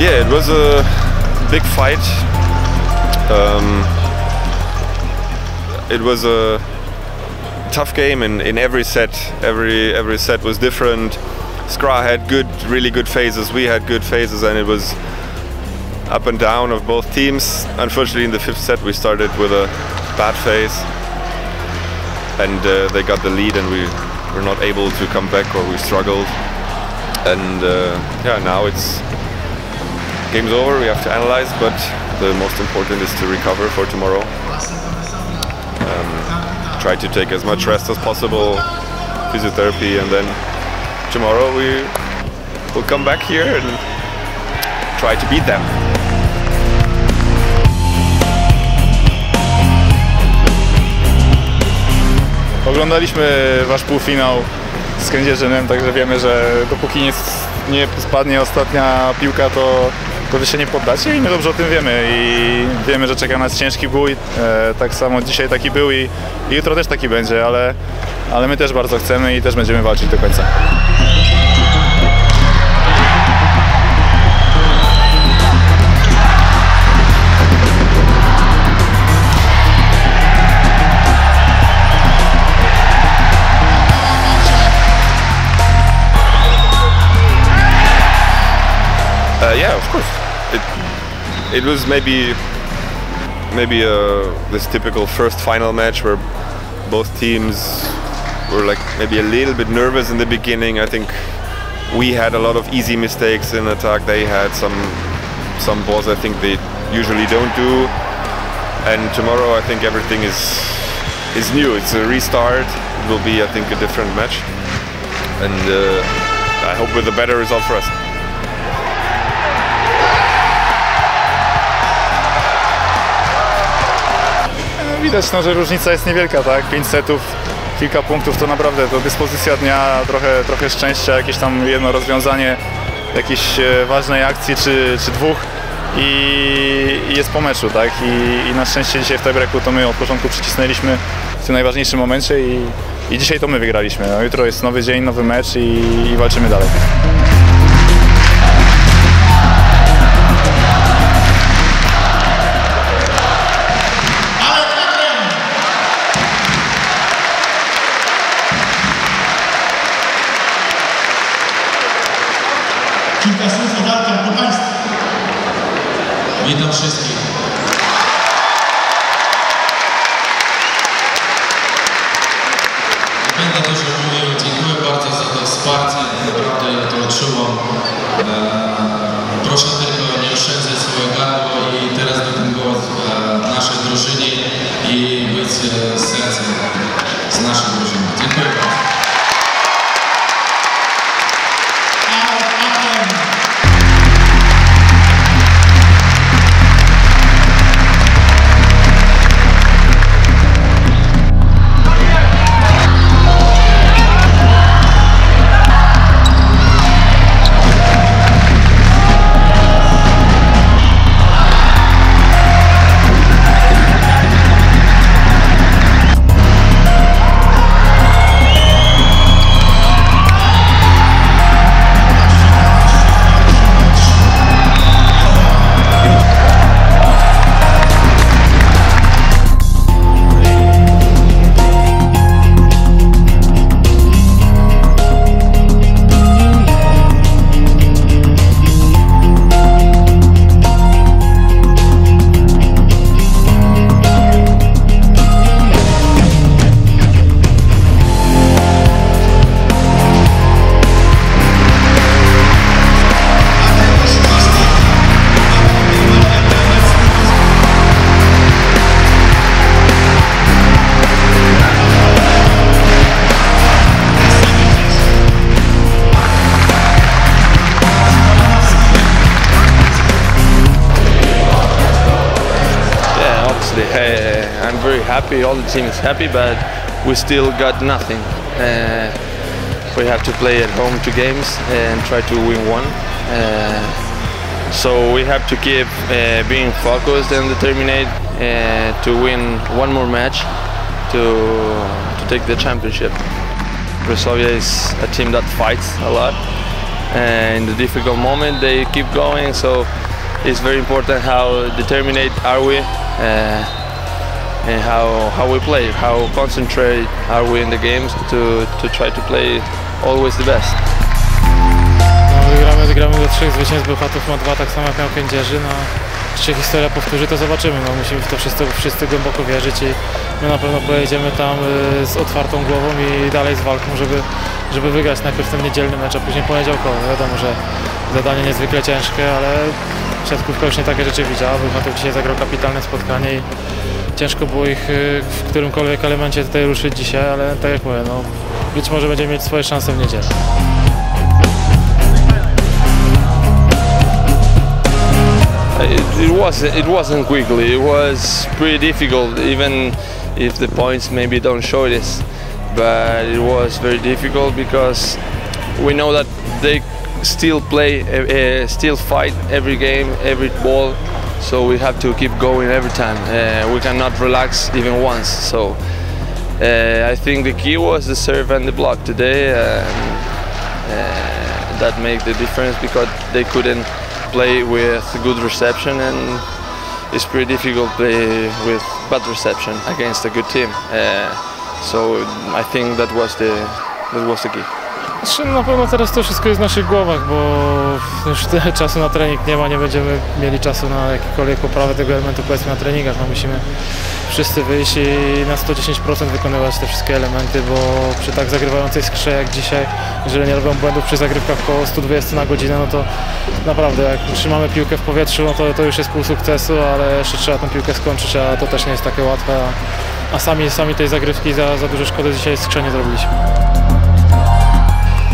Yeah, it was a big fight. Um, it was a tough game in, in every set. Every every set was different. Skra had good, really good phases. We had good phases, and it was up and down of both teams. Unfortunately, in the fifth set, we started with a bad phase, and uh, they got the lead, and we were not able to come back, or we struggled. And uh, yeah, now it's game's over. We have to analyze, but the most important is to recover for tomorrow. Um, try to take as much rest as possible, physiotherapy, and then tomorrow we will come back here and try to beat them. Oglądaliśmy wasz półfinał z Kędzierzynem, także wiemy, że dopóki nie, nie spadnie ostatnia piłka, to, to wy się nie poddacie i my dobrze o tym wiemy i wiemy, że czeka nas ciężki bój. E, tak samo dzisiaj taki był i, i jutro też taki będzie, ale, ale my też bardzo chcemy i też będziemy walczyć do końca. Uh, yeah, of course. It it was maybe maybe uh, this typical first final match where both teams were like maybe a little bit nervous in the beginning. I think we had a lot of easy mistakes in attack. They had some some balls I think they usually don't do. And tomorrow I think everything is is new. It's a restart. It will be I think a different match. And uh, I hope with a better result for us. Widać, no, że różnica jest niewielka, tak? 5 setów, kilka punktów to naprawdę to dyspozycja dnia, trochę, trochę szczęścia, jakieś tam jedno rozwiązanie jakiejś e, ważnej akcji czy, czy dwóch i, i jest po meczu, tak? I, I na szczęście dzisiaj w tiebreaku to my od początku przycisnęliśmy w tym najważniejszym momencie i, i dzisiaj to my wygraliśmy. No, jutro jest nowy dzień, nowy mecz i, i walczymy dalej. Kilka słów o walkach do Państwa. Witam wszystkich. Nie Będę dużo mówił. Dziękuję bardzo za to wsparcie. Naprawdę ja to odczuwam. Eee, proszę tylko nie oszczędzać swoje gardło i teraz happy. All the team is happy, but we still got nothing. Uh, we have to play at home two games and try to win one. Uh, so we have to keep uh, being focused and determined uh, to win one more match to to take the championship. Breslavia is a team that fights a lot, uh, in the difficult moment they keep going. So it's very important how determined are we. And how, how we play, how concentrated are we in the games to, to try to play always the best. No, wygramy do trzech zwycięstw, Bełchatów ma dwa, tak samo jak miał Kędzierzy. No, czy historia powtórzy, to zobaczymy. No, musimy w to wszyscy, wszyscy głęboko wierzyć i my na pewno pojedziemy tam y, z otwartą głową i dalej z walką, żeby, żeby wygrać najpierw ten niedzielny mecz, a później poniedziałkowy. Wiadomo, że zadanie niezwykle ciężkie, ale siatkówka już nie takie rzeczy widziała. Bełchatów dzisiaj zagrał kapitalne spotkanie i ciężko było ich y, w którymkolwiek elemencie tutaj ruszyć dzisiaj, ale tak jak mówię, no, być może będziemy mieć swoje szanse w niedzielę. It, wasn't it wasn't quickly. It was pretty difficult, even if the points maybe don't show this. But it was very difficult because we know that they still play, uh, still fight every game, every ball. So we have to keep going every time. Uh, we cannot relax even once. So uh, I think the key was the serve and the block today. Um, uh, that made the difference because they couldn't play with good reception and it's pretty difficult to play with bad reception against a good team. Uh, so I think that was the that was the key. Znaczy, na pewno teraz to wszystko jest w naszych głowach, bo już tyle czasu na trening nie ma, nie będziemy mieli czasu na jakiekolwiek poprawę tego elementu powiedzmy na treningach. No musimy wszyscy wyjść i na 110% wykonywać te wszystkie elementy, bo przy tak zagrywającej skrze jak dzisiaj, jeżeli nie robią błędów przy zagrywkach po 120 na godzinę, no to naprawdę jak trzymamy piłkę w powietrzu, no to, to już jest pół sukcesu, ale jeszcze trzeba tę piłkę skończyć, a to też nie jest takie łatwe, a, a sami, sami tej zagrywki za, za dużo szkody dzisiaj skrze nie zrobiliśmy.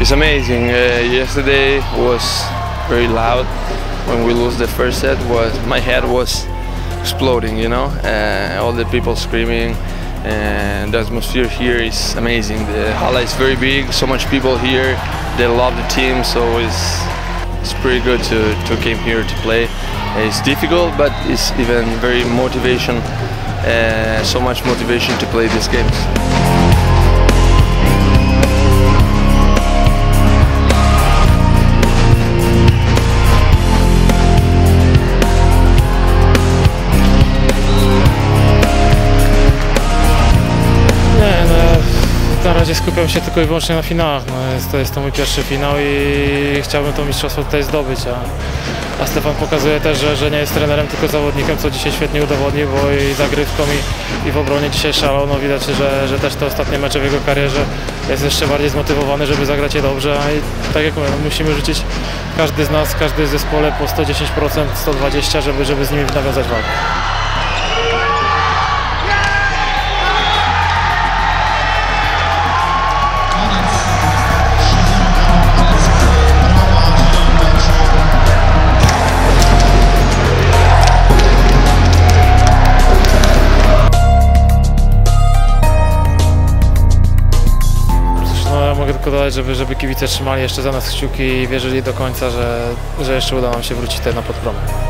It's amazing. Uh, yesterday was very loud. When we lose the first set, was my head was exploding. You know, uh, all the people screaming, and the atmosphere here is amazing. The hall is very big. So much people here. They love the team, so it's it's pretty good to to came here to play. It's difficult, but it's even very motivation. Uh, so much motivation to play these games. Skupiam się tylko i wyłącznie na finałach. No, jest, to jest to mój pierwszy finał i chciałbym to mistrzostwo tutaj zdobyć. A, a Stefan pokazuje też, że, że nie jest trenerem, tylko zawodnikiem, co dzisiaj świetnie udowodnił, bo i zagrywką i, i w obronie dzisiaj szalał. No, widać, że, że też te ostatnie mecze w jego karierze jest jeszcze bardziej zmotywowany, żeby zagrać je dobrze. A i tak jak mówię, no, musimy rzucić każdy z nas, każdy w zespole po 110%, 120%, żeby, żeby z nimi nawiązać walkę. Tylko dodać, żeby, żeby kibice trzymali jeszcze za nas kciuki i wierzyli do końca, że, że jeszcze uda nam się wrócić tutaj na podpromę.